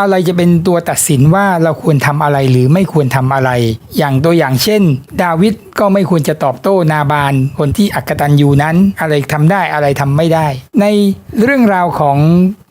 อะไรจะเป็นตัวตัดสินว่าเราควรทำอะไรหรือไม่ควรทำอะไร อย่างตัวอย่างเช่น ดาวิดก็ไม่ควรจะตอบโต้นาบานคนที่อักตันยูนั้น อะไรทำได้อะไรทำไม่ได้ ในเรื่องราวของ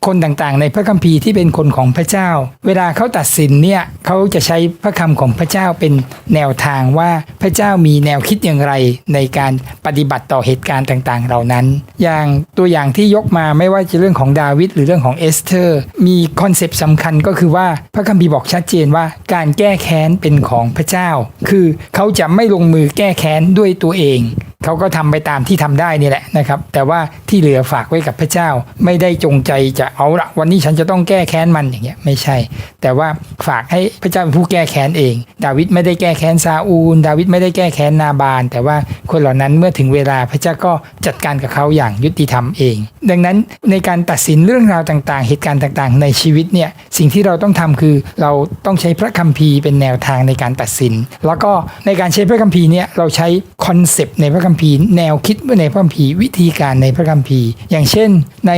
คนต่างๆ ในพระคัมภีร์ที่เป็นคนของพระเจ้า เวลาเขาตัดสินเนี่ยเขาจะใช้พระคำของพระเจ้าเป็นแนวทางว่าพระเจ้ามีแนวคิดอย่างไรในการปฏิบัติต่อเหตุการณ์ต่างๆ เหล่านั้น อย่างตัวอย่างที่ยกมาไม่ว่าจะเรื่องของดาวิดหรือเรื่องของเอสเธอร์ มีคอนเซปต์สำคัญก็คือว่าพระคัมภีร์บอกชัดเจนว่าการแก้แค้นเป็นของพระเจ้า คือเขาจะไม่ลงมือแก้แค้นด้วยตัวเอง เขาก็ทำไปตามที่ทำได้นี่แหละนะครับ แต่ว่าที่เหลือฝากไว้กับพระเจ้า ไม่ได้จงใจจะเอาละวันนี้ฉันจะต้องแก้แค้นมันอย่างเงี้ยไม่ใช่ แต่ว่าฝากให้พระเจ้าเป็นผู้แก้แค้นเอง ดาวิดไม่ได้แก้แค้นซาอูล ดาวิดไม่ได้แก้แค้นนาบาน แต่ว่าคนเหล่านั้นเมื่อถึงเวลาพระเจ้าก็จัดการกับเขาอย่างยุติธรรมเอง ดังนั้นในการตัดสินเรื่องราวต่างๆ เหตุการณ์ต่างๆ ในชีวิตเนี่ยสิ่งที่เราต้องทำคือเราต้องใช้พระคัมภีร์เป็นแนวทางในการตัดสิน แล้วก็ในการใช้พระคัมภีร์เนี่ยเราใช้คอนเซปต์ในพระคัมภีร์แนวคิดในพระคัมภีร์วิธีการในพระคัมภีร์ อย่างเช่น ใน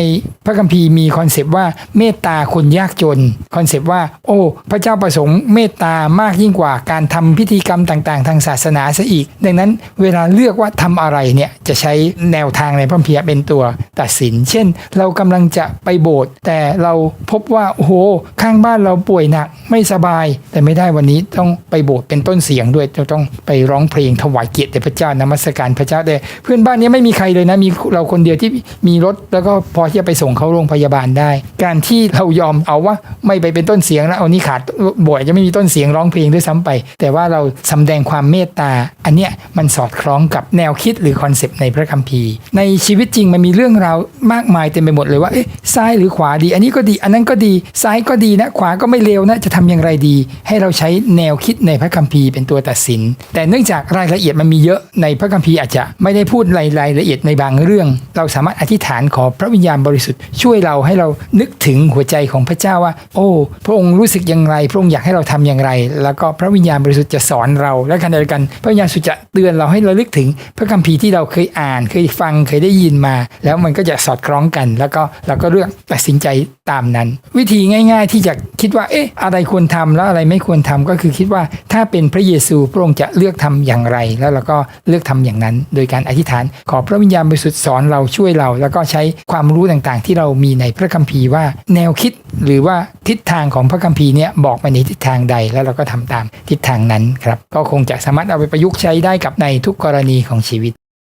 พระคัมภีร์มีคอนเซปต์ว่าเมตตาคนยากจนคอนเซปต์ว่า โอ้พระเจ้าประสงค์เมตตามากยิ่งกว่าการทำพิธีกรรมต่างๆ ทางศาสนาซะอีก ดังนั้นเวลาเลือกว่าทำอะไรเนี่ยจะใช้แนวทางในพระคัมภีร์เป็นตัวตัดสิน เช่น เรากำลังจะไปโบสถ์แต่เราพบว่าโอ้โหข้างบ้านเราป่วยหนักไม่สบาย แต่ไม่ได้วันนี้ต้องไปโบสถ์เป็นต้นเสียงด้วยจะต้องไปร้องเพลงถวายเกียรติแด่พระเจ้านมัสการพระเจ้าแต่เพื่อนบ้านนี้ไม่มีใครเลยนะมีเราคนเดียวที่มีรถแล้วก็พอที่จะไปส่งเขาโรงพยาบาลได้ การที่เรายอมเอาว่าไม่ไปเป็นต้นเสียงแล้วเอานี้ขาดโบสถ์จะไม่มีต้นเสียงร้องเพลงด้วยซ้ำไป แต่ว่าเราสำแดงความเมตตา อันเนี้ยมันสอดคล้องกับแนวคิดหรือคอนเซปต์ในพระคัมภีร์ ในชีวิตจริงมันมีเรื่องราวมากมายเต็มไปหมดเลยว่าเอ๊ะซ้ายหรือขวาดี อันนี้ก็ดี อันนั้นก็ดีซ้ายก็็ดีนะ ขวาก็ไม่เลวนะ จะทำอย่างไรดี ให้เราใช้แนวคิดในพระคัมภีร์เป็นตัวตัดสิน แต่เนื่องจากรายละเอียดมันมีเยอะในพระคัมภีร์อาจจะไม่ได้พูดรายรายละเอียดในบางเรื่อง เราสามารถอธิษฐานขอพระวิญญาณบริสุทธิ์ช่วยเราให้เรานึกถึงหัวใจของพระเจ้าว่า โอ้ พระองค์รู้สึกอย่างไร พระองค์อยากให้เราทำอย่างไร แล้วก็พระวิญญาณบริสุทธิ์จะสอนเรา และขณะเดียวกัน พระวิญญาณสุจะเตือนเราให้เราลึกถึงพระคัมภีร์ที่เราเคยอ่าน เคยฟังเคยได้ยินมา แล้วมันก็จะสอดคล้องกัน แล้วก็เราก็เลือกตัดสินใจตามนั้น วิธีง่ายๆที่จะคิดว่า เอ๊ะ อะไรควรทำแล้วอะไรไม่ควรทำก็คือคิดว่าถ้าเป็นพระเยซูพระองค์จะเลือกทำอย่างไร แล้วเราก็เลือกทำอย่างนั้น โดยการอธิษฐาน ขอพระวิญญาณบริสุทธิ์สอนเราช่วยเรา แล้วก็ใช้ความรู้ต่างๆ ที่เรามีในพระคัมภีร์ว่า แนวคิดหรือว่าทิศทางของพระคัมภีร์เนี่ยบอกมาในทิศทางใดแล้วเราก็ทำตามทิศทางนั้นครับก็คงจะสามารถเอาไปประยุกต์ใช้ได้กับในทุกกรณีของชีวิต